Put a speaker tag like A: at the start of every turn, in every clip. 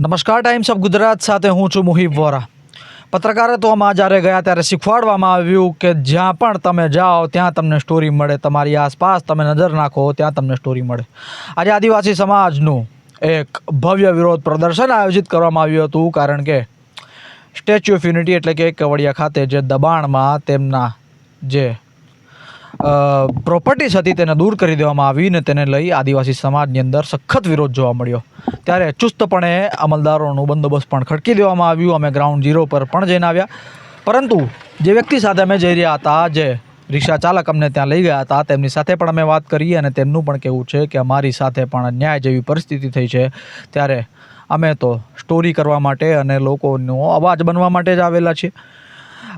A: નમસ્કાર times of Gujarat સાથે હું છું મુહિબ વોરા. પત્રકારત્વમાં જ્યારે ગયા ત્યારે શીખવાડવામાં આવ્યું કે જ્યાં પણ તમે જાઓ, ત્યાં તમને સ્ટોરી મળે. તમારી આસપાસ તમે નજર નાખો, ત્યાં તમને સ્ટોરી મળે. આજે આદિવાસી સમાજનું એક ભવ્ય વિરોધ પ્રદર્શન આયોજિત કરવામાં આવ્યું હતું, કારણ કે સ્ટેચ્યુ ઓફ યુનિટી એટલે કે કેવડિયા ખાતે જે દબાણમાં તેમના જે પ્રોપર્ટીઝ હતી તેને દૂર કરી દેવામાં આવી ને તેને લઈ આદિવાસી સમાજની અંદર સખત વિરોધ જોવા મળ્યો. ત્યારે ચુસ્તપણે અમલદારોનું બંદોબસ્ત પણ ખડકી દેવામાં આવ્યું. અમે ગ્રાઉન્ડ ઝીરો પર પણ જઈને આવ્યા. પરંતુ જે વ્યક્તિ સાથે અમે જઈ રહ્યા હતા, જે રિક્ષા ચાલક અમને ત્યાં લઈ ગયા હતા, તેમની સાથે પણ અમે વાત કરી અને તેમનું પણ કહેવું છે કે અમારી સાથે પણ અન્યાય જેવી પરિસ્થિતિ થઈ છે. ત્યારે અમે તો સ્ટોરી કરવા માટે અને લોકોનો અવાજ બનવા માટે જ આવેલા છીએ.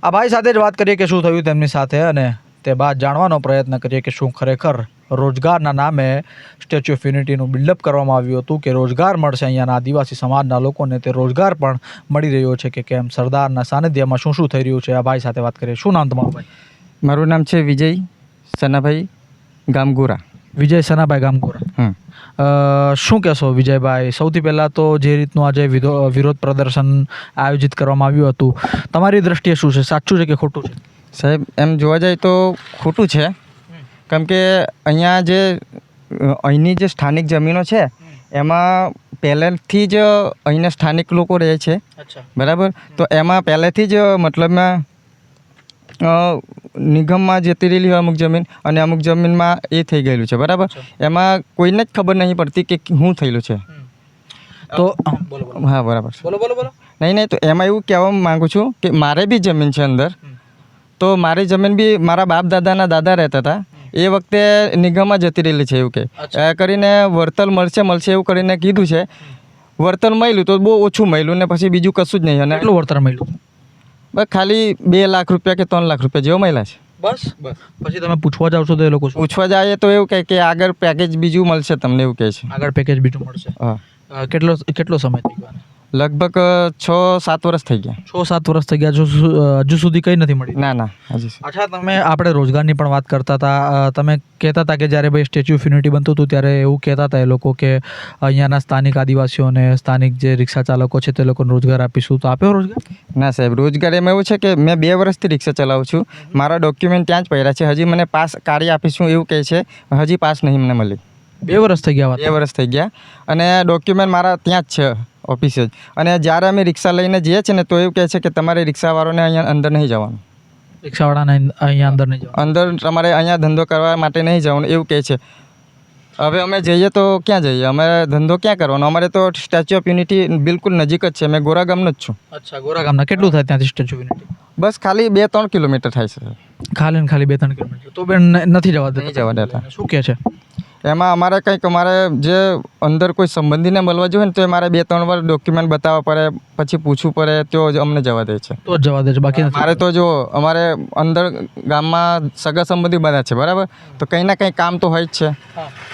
A: આ ભાઈ સાથે જ વાત કરીએ કે શું થયું તેમની સાથે અને તે બાદ જાણવાનો પ્રયત્ન કરીએ કે શું ખરેખર રોજગારના નામે સ્ટેચ્યુ ઓફ યુનિટીનું બિલ્ડઅપ કરવામાં આવ્યું હતું કે રોજગાર મળશે અહીંયાના આદિવાસી સમાજના લોકોને તે રોજગાર પણ મળી રહ્યો છે કે કેમ? સરદારના સાનિધ્યમાં શું શું થઈ રહ્યું છે? આ ભાઈ સાથે વાત કરીએ. શું નામ તમારું ભાઈ?
B: મારું નામ છે વિજય સનાભાઈ ગામગુરા.
A: વિજય સનાભાઈ ગામગુરા. શું કહેશો વિજયભાઈ? સૌથી પહેલાં તો જે રીતનું આજે વિરોધ પ્રદર્શન આયોજિત કરવામાં આવ્યું હતું તમારી દ્રષ્ટિએ શું છે? સાચું છે કે ખોટું છે?
B: સાહેબ એમ જોવા જાય તો ખોટું છે. કેમ કે અહીંયા જે અહીંની જે સ્થાનિક જમીનો છે એમાં પહેલેથી જ અહીંના સ્થાનિક લોકો રહે છે. બરાબર? તો એમાં પહેલેથી જ મતલબમાં નિગમમાં જતી રહેલી હોય અમુક જમીન અને અમુક જમીનમાં એ થઈ ગયેલું છે. બરાબર? એમાં કોઈને જ ખબર નહીં પડતી કે શું થયેલું છે.
A: તો
B: હા બરાબર.
A: બોલો બોલો બોલો.
B: નહીં નહીં તો એમાં એવું કહેવા માગું છું કે મારે બી જમીન છે અંદર. તો મારી જમીન બી મારા બાપ દાદાના દાદા રહેતા હતા. એ વખતે નિગમમાં જતી રહેલી છે એવું કે. એ કરીને વળતર મળશે મળશે એવું કરીને કીધું છે. વળતર મળ્યું તો બહુ ઓછું મળ્યું ને પછી બીજું કશું જ નહીં. અને
A: એટલું વળતર મળ્યું?
B: બસ ખાલી બે લાખ રૂપિયા કે ત્રણ લાખ રૂપિયા જેવો મળ્યા છે.
A: બસ? બસ. પછી તમે પૂછવા જાવ છો તો એ લોકો
B: પૂછવા જાય તો એવું કહે કે આગળ પેકેજ બીજું મળશે તમને એવું કહે છે.
A: આગળ પેકેજ બીજું મળશે.
B: હા.
A: કેટલો કેટલો સમય થઈ ગયો?
B: લગભગ છ સાત વર્ષ થઈ ગયા.
A: છ સાત વર્ષ થઈ ગયા. હજુ સુધી કંઈ નથી મળી?
B: ના ના હજી
A: અચ્છા તમે આપણે રોજગારની પણ વાત કરતા હતા. તમે કહેતા હતા કે જ્યારે ભાઈ સ્ટેચ્યુ ઓફ યુનિટી બનતું હતું ત્યારે એવું કહેતા હતા એ લોકો કે અહીંયાના સ્થાનિક આદિવાસીઓને સ્થાનિક જે રિક્ષા ચાલકો છે તે લોકોને રોજગાર આપીશું. તો આપ્યો રોજગાર?
B: ના સાહેબ રોજગાર એમાં એવું છે કે મેં બે વર્ષથી રિક્ષા ચલાવું છું. મારા ડોક્યુમેન્ટ ત્યાં જ પડ્યા છે. હજી મને પાસ કાઢી આપીશું એવું કહે છે. હજી પાસ નહીં મને મળી.
A: બે વર્ષ થઈ ગયા
B: બે વર્ષ થઈ ગયા. અને ડોક્યુમેન્ટ મારા ત્યાં જ છે. ઓફિસે જ. અને જ્યારે અમે રિક્ષા લઈને જઈએ છીએ ને તો એવું કહે છે કે તમારે રિક્ષાવાળાને અહીંયા અંદર નહીં જવાનું.
A: રિક્ષાવાળાને અહીંયા અંદર નહીં
B: અંદર તમારે અહીંયા ધંધો કરવા માટે નહીં જવાનું એવું કહે છે. હવે અમે જઈએ તો ક્યાં જઈએ? અમે ધંધો ક્યાં કરવાનો? અમારે તો સ્ટેચ્યુ ઓફ યુનિટી બિલકુલ નજીક જ છે. મેં ગોરા ગામનો જ છું.
A: અચ્છા ગોરા ગામના. કેટલું થાય ત્યાંથી સ્ટેચ્યુ ઓફ યુનિટી?
B: બસ ખાલી બે ત્રણ કિલોમીટર થાય છે.
A: ખાલી ને ખાલી બે ત્રણ કિલોમીટર. તો બેન નથી જવા
B: દેતા? જવા દેતા.
A: શું કહે છે?
B: એમાં અમારે કંઈક અમારે જે અંદર કોઈ સંબંધીને મળવા જોઈએ ને તો એ મારે બે ત્રણ વાર ડોક્યુમેન્ટ બતાવવા પડે પછી પૂછવું પડે તો જ અમને જવા દે છે.
A: તો જવા દે છે બાકી
B: મારે તો જો અમારે અંદર ગામમાં સગા સંબંધી બધા છે બરાબર? તો કંઈ ના કંઈ કામ તો હોય જ છે.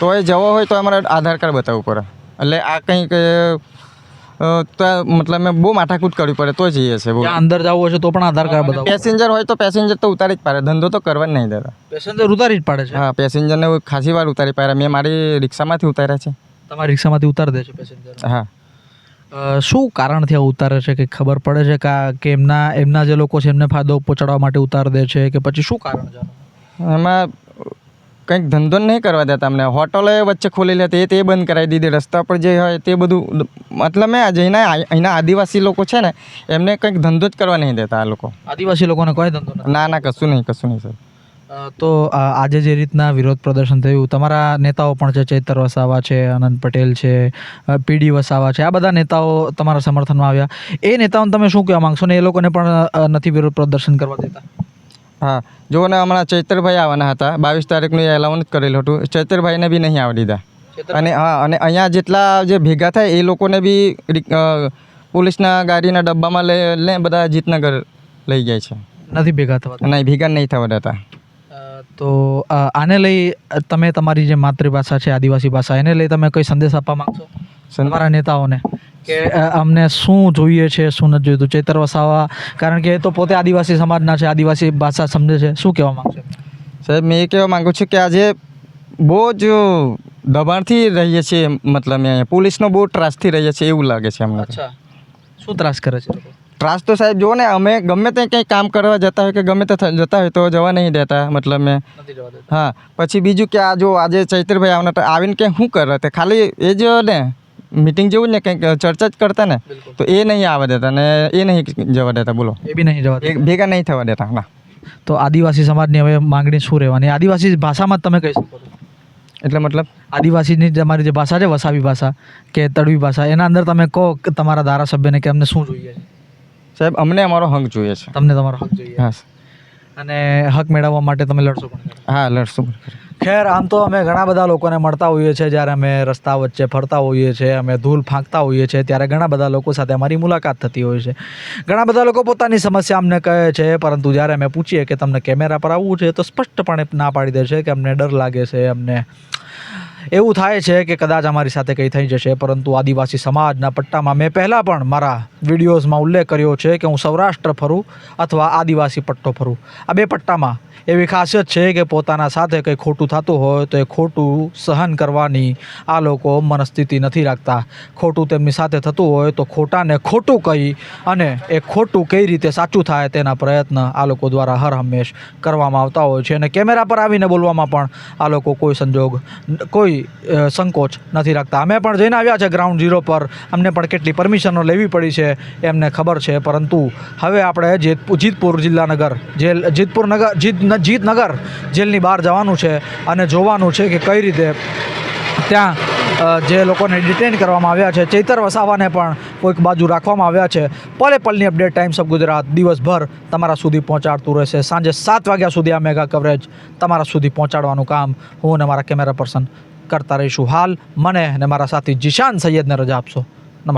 B: તો એ જવો હોય તો અમારે આધાર કાર્ડ બતાવવું પડે. એટલે આ કંઈક અ, તો મતલબ મેં બહુ માથાકૂટ કરવી પડે તો જઈએ છે બહુ
A: અંદર જવું હશે તો પણ આધાર કાર્ડ બતાવો.
B: પેસેન્જર હોય તો પેસેન્જર તો ઉતારી જ પાડે ધંધો તો કરવા જ નહીં દેતા.
A: પેસેન્જર ઉતારી જ પાડે છે?
B: હા પેસેન્જરને ખાસી વાર ઉતારી પાડ્યા મેં મારી રિક્ષામાંથી ઉતાર્યા છે.
A: તમારી રિક્ષામાંથી ઉતારી દે છે પેસેન્જર?
B: હા.
A: શું કારણથી આ ઉતારે છે? કે ખબર પડે છે કા- કે એમના એમના જે લોકો છે એમને ફાયદો પહોંચાડવા માટે ઉતારી દે છે કે પછી શું કારણ છે?
B: એમાં કંઈક ધંધો નહીં કરવા દેતા અમને. હોટલો વચ્ચે ખોલેલી હતી એ તે બંધ કરાવી દીધી. રસ્તા પર જે હોય તે બધું મતલબ મેં જઈને અહીંના આદિવાસી લોકો છે ને એમને કંઈક ધંધો જ કરવા નહીં દેતા આ લોકો.
A: આદિવાસી લોકોને કોઈ ધંધો
B: ના ના કશું નહીં કશું નહીં સર
A: તો આજે જે રીતના વિરોધ પ્રદર્શન થયું તમારા નેતાઓ પણ છે ચૈતર વસાવા છે આનંદ પટેલ છે પીડી વસાવા છે આ બધા નેતાઓ તમારા સમર્થનમાં આવ્યા. એ નેતાઓને તમે શું કહેવા માંગશો ને? એ લોકોને પણ નથી વિરોધ પ્રદર્શન કરવા દેતા?
B: હા. જો ને હમણાં ચૈતરભાઈ આવવાના હતા. બાવીસ તારીખનું એ એલાઉન્સ કરેલું હતું. ચૈતરભાઈને બી નહીં આવવા દીધા. અને હા અને અહીંયા જેટલા જે ભેગા થાય એ લોકોને બી પોલીસના ગાડીના ડબ્બામાં લઈ લે બધા જીતનગર લઈ જાય છે.
A: નથી ભેગા થવા
B: નહીં ભેગા નહીં થવા દેતા.
A: તો આને લઈ તમે તમારી જે માતૃભાષા છે આદિવાસી ભાષા એને લઈ તમે કોઈ સંદેશ આપવા માંગશો? તમારા નેતાઓને? કે અમને શું જોઈએ છે શું નથી જોઈતું ચૈતર વસાવા કારણ કે એ તો પોતે આદિવાસી સમાજના છે આદિવાસી ભાષા સમજે છે. શું કહેવા માગશે
B: સાહેબ મેં એ કહેવા માગું છું કે આજે બહુ જ દબાણથી રહીએ છીએ મતલબ અહીંયા. પોલીસનો બહુ ત્રાસથી રહીએ છીએ એવું લાગે છે અમને.
A: અચ્છા. શું ત્રાસ કરે છે?
B: ત્રાસ તો સાહેબ જુઓ ને અમે ગમે તે કંઈ કામ કરવા જતા હોય કે ગમે તે જતા હોય તો જવા નહીં દેતા મતલબ મેં. હા પછી બીજું કે આ જો આજે ચૈત્રભાઈ આવના આવીને કે શું કરે? તે ખાલી એ જ ને. મિટિંગ જેવું જ ને કંઈક ચર્ચા જ કરતા ને તો એ નહીં આવવા દેતા ને એ નહીં જવા દેતા બોલો.
A: એ બી નહીં જવા દેતા.
B: ભેગા નહીં થવા દેતા ના.
A: તો આદિવાસી સમાજની હવે માંગણી શું રહેવાની? આદિવાસી ભાષામાં તમે કહી શકો
B: એટલે મતલબ?
A: આદિવાસીની તમારી જે ભાષા છે વસાવી ભાષા કે તડવી ભાષા એના અંદર તમે કહો કે તમારા ધારાસભ્યને કે અમને શું જોઈએ છે?
B: સાહેબ અમને અમારો હંક જોઈએ છે.
A: તમને તમારો હક જોઈએ.
B: હા
A: અને હક મેળવવા માટે તમે લડશો પણ
B: હા લડશું
A: ખેર આમ તો અમે ઘણા બધા લોકોને મળતા હોઈએ છીએ જ્યારે અમે રસ્તા વચ્ચે ફરતા હોઈએ છીએ અમે ધૂલ ફાંકતા હોઈએ છીએ ત્યારે ઘણા બધા લોકો સાથે અમારી મુલાકાત થતી હોય છે. ઘણા બધા લોકો પોતાની સમસ્યા અમને કહે છે પરંતુ જ્યારે અમે પૂછીએ કે તમને કેમેરા પર આવવું છે તો સ્પષ્ટપણે ના પાડી દે છે કે અમને ડર લાગે છે અમને એવું થાય છે કે કદાચ અમારી સાથે કંઈ થઈ જશે, પરંતુ આદિવાસી સમાજના પટ્ટામાં મેં પહેલાં પણ મારા વિડીયોઝમાં ઉલ્લેખ કર્યો છે કે હું સૌરાષ્ટ્ર ફરું અથવા આદિવાસી પટ્ટો ફરું. આ બે પટ્ટામાં એવી ખાસિયત છે કે પોતાના સાથે કંઈ ખોટું થતું હોય તો એ ખોટું સહન કરવાની આ લોકો મનસ્થિતિ નથી રાખતા. ખોટું તેમની સાથે થતું હોય તો ખોટાને ખોટું કહી અને એ ખોટું કઈ રીતે સાચું થાય તેના પ્રયત્ન આ લોકો દ્વારા હર હંમેશ કરવામાં આવતા હોય છે. અને કેમેરા પર આવીને બોલવામાં પણ આ લોકો કોઈ સંજોગ, કોઈ સંકોચ નથી રાખતા. અમે પણ જઈને આવ્યા છે ગ્રાઉન્ડ ઝીરો પર. અમને પણ કેટલી પરમિશનો લેવી પડી છે એમને ખબર છે. પરંતુ હવે આપણે જેતપુર જીતપુર જિલ્લાનગર જેલ જીતપુર નગર, જીત જીતનગર જેલની બહાર જવાનું છે અને જોવાનું છે કે કઈ રીતે ત્યાં જે લોકોને ડિટેન કરવામાં આવ્યા છે. ચૈતર વસાવાને પણ કોઈક બાજુ રાખવામાં આવ્યા છે. પલે પલની અપડેટ ટાઈમ્સ ઓફ ગુજરાત દિવસભર તમારા સુધી પહોંચાડતું રહેશે. સાંજે સાત વાગ્યા સુધી આ મેગા કવરેજ તમારા સુધી પહોંચાડવાનું કામ. હું અને મારા કેમેરા પર્સન કરતા રહીશું. હાલ મને અને મારા સાથી જીશાન સૈયદને રજા આપશો.